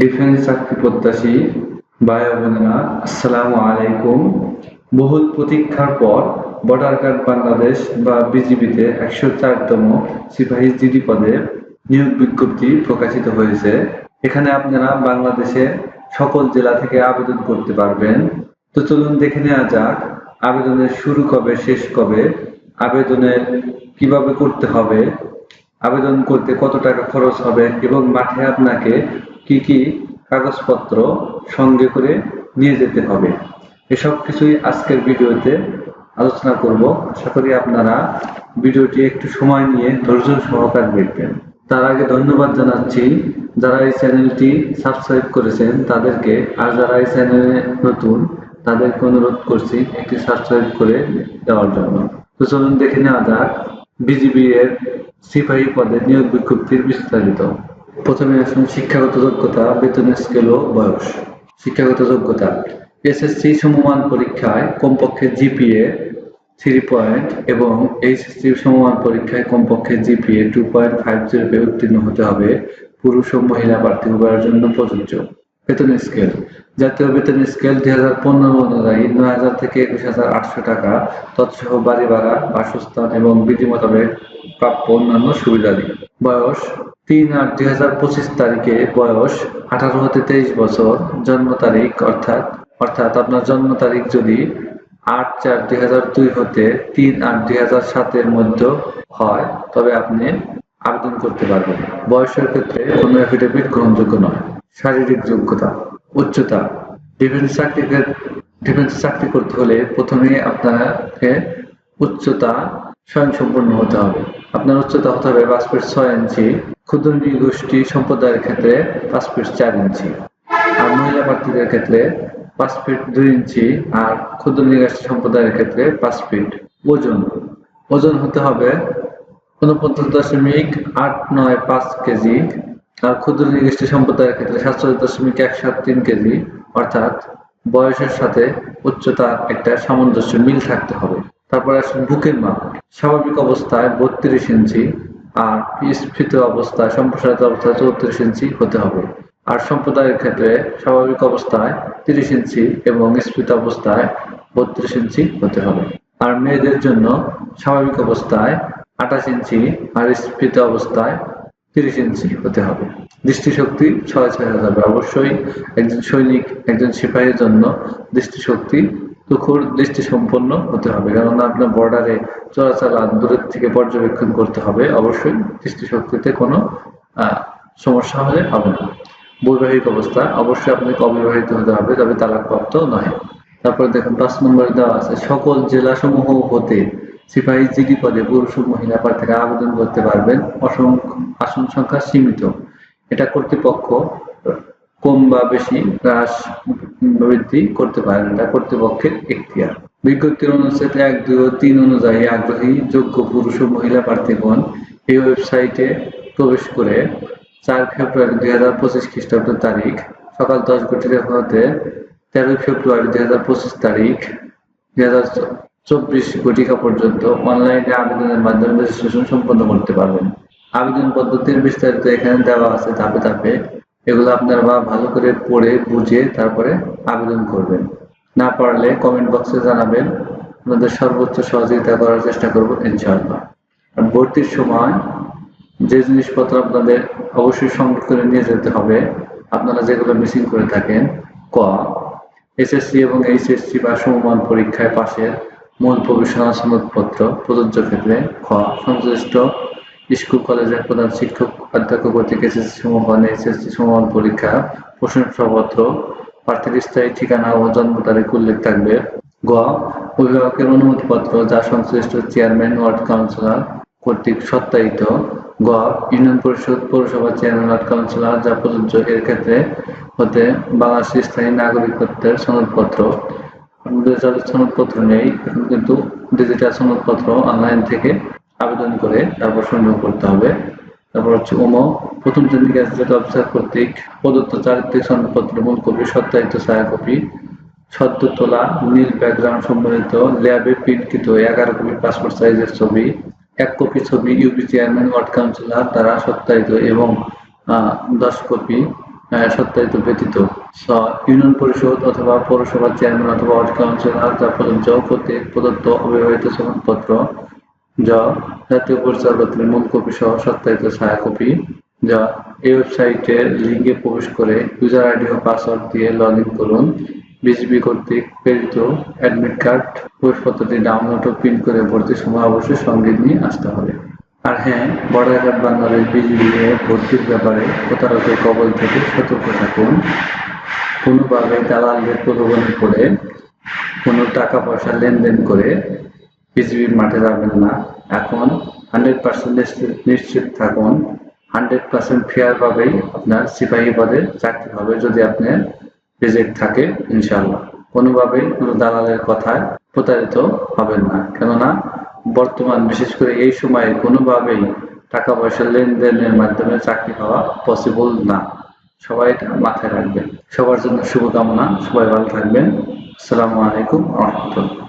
Defence চাকরি প্রত্যাশী ভাই বোনেরা, আসসালামু আলাইকুম। বহুল প্রতীক্ষার পর বর্ডার গার্ড বাংলাদেশ বা বিজিবিতে একশো চারতম সিপাহী জিডি পদে নিয়োগ বিজ্ঞপ্তি প্রকাশিত হয়েছে। এখানে আপনারা বাংলাদেশে সকল জেলা থেকে আবেদন করতে পারবেন। তো চলুন দেখে নেওয়া যাক, আবেদনের শুরু কবে, শেষ কবে, আবেদনের কীভাবে করতে হবে, আবেদন করতে কত টাকা খরচ হবে এবং মাঠে আপনাকে কি কি কাগজপত্র সঙ্গে করে নিয়ে যেতে হবে? এসব কিছুই আজকের ভিডিওতে আলোচনা করব। আশা করি আপনারা ভিডিওটি একটু সময় নিয়ে ধৈর্য সহকারে দেখবেন। তার আগে ধন্যবাদ জানাচ্ছি যারা এই চ্যানেলটি সাবস্ক্রাইব করেছেন তাদেরকে। আর যারা এই চ্যানেলে নতুন, তাদেরকে অনুরোধ করছি একটি সাবস্ক্রাইব করে দেওয়ার জন্য। তো চলুন দেখে নেওয়া যাক। বিজিবি এর সিপাহী পদে নিয়োগ বিজ্ঞপ্তির বিস্তারিত। প্রথমে আসুন শিক্ষাগত যোগ্যতা, বেতন, স্কেল ও বয়স। শিক্ষাগত যোগ্যতা এসএসসি সমমান পরীক্ষায় কমপক্ষে জিপিএ থ্রি পয়েন্ট এবং এইচএসসি সমমান পরীক্ষায় কমপক্ষে GPA two point five zero উত্তীর্ণ হতে হবে পুরুষ ও মহিলা প্রার্থী উভয়ের জন্য প্রযোজ্য। বেতন স্কেল, জাতীয় বেতন স্কেল দুই হাজার পনেরো অনুযায়ী নয় হাজার থেকে একুশ হাজার আটশো টাকা, তৎসহ বাড়ি ভাড়া, বাসস্থান এবং বিধি মোতাবেক প্রাপ্য অন্যান্য সুবিধা সুবিধাদি। বয়স তিন আট দুই হাজার পঁচিশ তারিখে বয়স আঠারো হতে তেইশ বছর, জন্ম তারিখ অর্থাৎ অর্থাৎ আপনার জন্ম তারিখ যদি আট চার দুই হাজার দুই হতে তিন আট দুই হাজার সাতের মধ্যে হয়, তবে আপনি আবেদন করতে পারবেন। বয়সের ক্ষেত্রে কোনো এফিডেভিট গ্রহণযোগ্য নয়। শারীরিক যোগ্যতা, উচ্চতা ডিফেন্স চাকরি ডিফেন্স চাকরি করতে হলে প্রথমে আপনাকে উচ্চতা স্বয়ংসম্পূর্ণ হতে হবে। আপনার উচ্চতা হতে হবে পাঁচ ফিট ছয় ইঞ্চি। ক্ষুদ্র নৃগোষ্ঠী সম্প্রদায়ের ক্ষেত্রে পাঁচ ফিট চার ইঞ্চি। আর মহিলা প্রার্থীদের ক্ষেত্রে পাঁচ ফিট দুই ইঞ্চি। আর ক্ষুদ্র নৃগোষ্ঠী সম্প্রদায়ের ক্ষেত্রে পাঁচ ফিট ওজন। ওজন হতে হবে উনপঞ্চাশ দশমিক আট নয় পাঁচ কেজি। আর ক্ষুদ্র নৃগোষ্ঠী সম্প্রদায়ের ক্ষেত্রে সাতচল্লিশ দশমিক এক সাত তিন কেজি। অর্থাৎ বয়সের সাথে উচ্চতার একটা সামঞ্জস্য মিল থাকতে হবে। তারপর আসুন বুকের মাপ। স্বাভাবিক অবস্থায় বত্রিশ ইঞ্চি আর স্ফীত অবস্থায় সম্প্রসারিত অবস্থায় চৌত্রিশ ইঞ্চি হতে হবে। আর সম্প্রদায়ের ক্ষেত্রে স্বাভাবিক অবস্থায় তিরিশ ইঞ্চি এবং স্ফীত অবস্থায় বত্রিশ ইঞ্চি হতে হবে। আর মেয়েদের জন্য স্বাভাবিক অবস্থায় আঠাশ ইঞ্চি আর স্ফীত অবস্থায় তিরিশ ইঞ্চি হতে হবে। দৃষ্টিশক্তি ছয় ছয় হবে অবশ্যই একজন সৈনিক, একজন সিপাহীর জন্য দৃষ্টিশক্তি তুখুর দৃষ্টি সম্পন্ন হতে হবে। কারণ আপনার বর্ডারে চলাচল দূরের থেকে পর্যবেক্ষণ করতে হবে। অবশ্যই দৃষ্টিশক্তিতে কোনো সমস্যা হলে হবে না। বৈবাহিক অবস্থা, অবশ্যই আপনাকে অবিবাহিত হতে হবে, তবে তালাকপ্রাপ্ত নয়। তারপরে দেখুন, পাঁচ নম্বরে দেওয়া আছে, সকল জেলা সমূহ হতে সিপাহী জিডি পদে পুরুষ ও মহিলা প্রার্থীরা আবেদন করতে পারবেন। অসংখ্য আসন সংখ্যা সীমিত। এটা কর্তৃপক্ষ কম বা বেশি হ্রাস বৃদ্ধি করতে পারেন তা কর্তৃপক্ষের এখতিয়ার। বিজ্ঞপ্তির অনুচ্ছেদ এক, দুই ও তিন অনুযায়ী আগ্রহী, যোগ্য পুরুষ ও মহিলা প্রার্থীগণ এই ওয়েবসাইটে প্রবেশ করে চার ফেব্রুয়ারি দুই হাজার পঁচিশ খ্রিস্টাব্দ তারিখ সকাল দশ ঘটিকা হতে তেরোই ফেব্রুয়ারি দুই হাজার পঁচিশ তারিখ দুই হাজার চব্বিশ ঘটিকা পর্যন্ত অনলাইনে আবেদনের মাধ্যমে রেজিস্ট্রেশন সম্পন্ন করতে পারবেন। আবেদন পদ্ধতির বিস্তারিত এখানে দেওয়া আছে ধাপে ধাপে এগুলো আপনারা বা ভালো করে পড়ে, বুঝে তারপরে আবেদন করবেন। না পারলে কমেন্ট বক্সে জানাবেন। আপনাদের সর্বোচ্চ সহযোগিতা করার চেষ্টা করব, ইনশাআল্লাহ। আর ভর্তির সময় যে জিনিসপত্র আপনাদের অবশ্যই সংগ্রহ করে নিয়ে যেতে হবে, আপনারা যেগুলো মিসিং করে থাকেন, ক এসএসসি এবং এইচএসসি বা সমমান পরীক্ষায় পাশের মূল প্রবেশনা সনদপত্র প্রযোজ্য ক্ষেত্রে, খ, সংশ্লিষ্ট স্কুল, কলেজের প্রধান শিক্ষক অধ্যক্ষ কর্তৃক এসএসসি সমমান এসএসসি সমমান পরীক্ষা প্রশংসাপত্র প্রার্থীর স্থায়ী ঠিকানা ও জন্ম তারিখ উল্লেখ থাকবে। গ, অভিভাবকের অনুমতিপত্র যা সংশ্লিষ্ট চেয়ারম্যান, ওয়ার্ড কাউন্সিলর কর্তৃক সত্যায়িত। গ, ইউনিয়ন পরিষদ, পৌরসভা চেয়ারম্যান, ওয়ার্ড কাউন্সিলর যা প্রযোজ্য এর ক্ষেত্রে হতে বাংলাদেশের স্থায়ী নাগরিকত্বের সনদপত্র। সনদপত্র নেই, কিন্তু ডিজিটাল সনদপত্র অনলাইন থেকে আবেদন করে তারপর সংগ্রহ করতে হবে। তারপর হচ্ছে ওমো, প্রথম শ্রেণি গ্যাজেট অফিসার কর্তৃক প্রদত্ত চারিত্রিক সনদপত্র, মূল কপি, সত্যায়িত ছায়া কপি সদ্য তোলা নীল ব্যাকগ্রাউন্ড সম্বলিত ল্যাবে প্রিন্টকৃত এগারো কপি পাসপোর্ট সাইজের ছবি, এক কপি ছবি ইউপি চেয়ারম্যান ওয়ার্ড কাউন্সিলর দ্বারা সত্যায়িত এবং দশ কপি সত্যায়িত ব্যতীত। ইউনিয়ন পরিষদ অথবা পৌরসভার চেয়ারম্যান অথবা ওয়ার্ড কাউন্সিলর যা পর্যন্ত কর্তৃক প্রদত্ত অবিবাহিত প্রমাণপত্র যা জাতীয় পরিচয়পত্রের মূল কপি সহ সত্যায়িত ছায়া কপি যা এই ওয়েবসাইটের লিঙ্কে প্রবেশ করে ইউজার আইডি ও পাসওয়ার্ড দিয়ে লগ ইন করুন বিজিবি কর্তৃক প্রেরিত অ্যাডমিট কার্ড প্রবেশপত্রটি ডাউনলোড ও প্রিন্ট করে ভর্তির সময় অবশ্যই সঙ্গে নিয়ে আসতে হবে। আর হ্যাঁ বর্ডার গার্ড বাংলাদেশ বিজিবি ভর্তির ব্যাপারে প্রতারকের কবল থেকে সতর্ক থাকুন। কোনোভাবে দালালদের প্রলোভনে পড়ে কোনো টাকা পয়সা লেনদেন করে বিজিবির মাঠে যাবেন না। এখন হান্ড্রেড পার্সেন্ট নিশ্চিত থাকুন। হান্ড্রেড পার্সেন্ট ফেয়ার ভাবেই আপনার সিপাহী পদে চাকরি হবে যদি আপনার রিজেক্ট থাকে ইনশাল্লাহ কোনোভাবেই কোনো দালালের কথায় প্রতারিত হবেন না। কেননা, বর্তমান বিশেষ করে এই সময়ে কোনোভাবেই টাকা পয়সা লেনদেনের মাধ্যমে চাকরি হওয়া পসিবল না। সবাই মাথায় রাখবেন। সবার জন্য শুভকামনা। সবাই ভালো থাকবেন। আসসালামু আলাইকুম রহমতুল্লাহ।